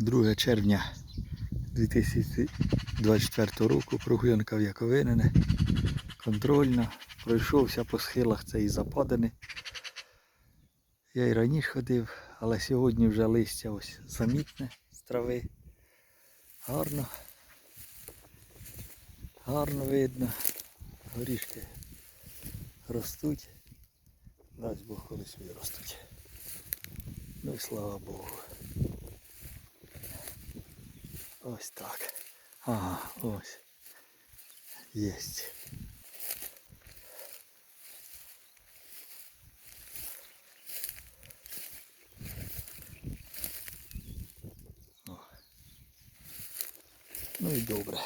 2 червня 2024 року прогулянка в Яковинине. Контрольна. Пройшовся по схилах цієї западини. Я і раніше ходив, але сьогодні вже листя ось замітне з трави. Гарно. Гарно видно. Горішки ростуть. Дасть Бог колись виростуть. Ну і слава Богу. Ось так. Ага, ось. Єсть. Ну і добре.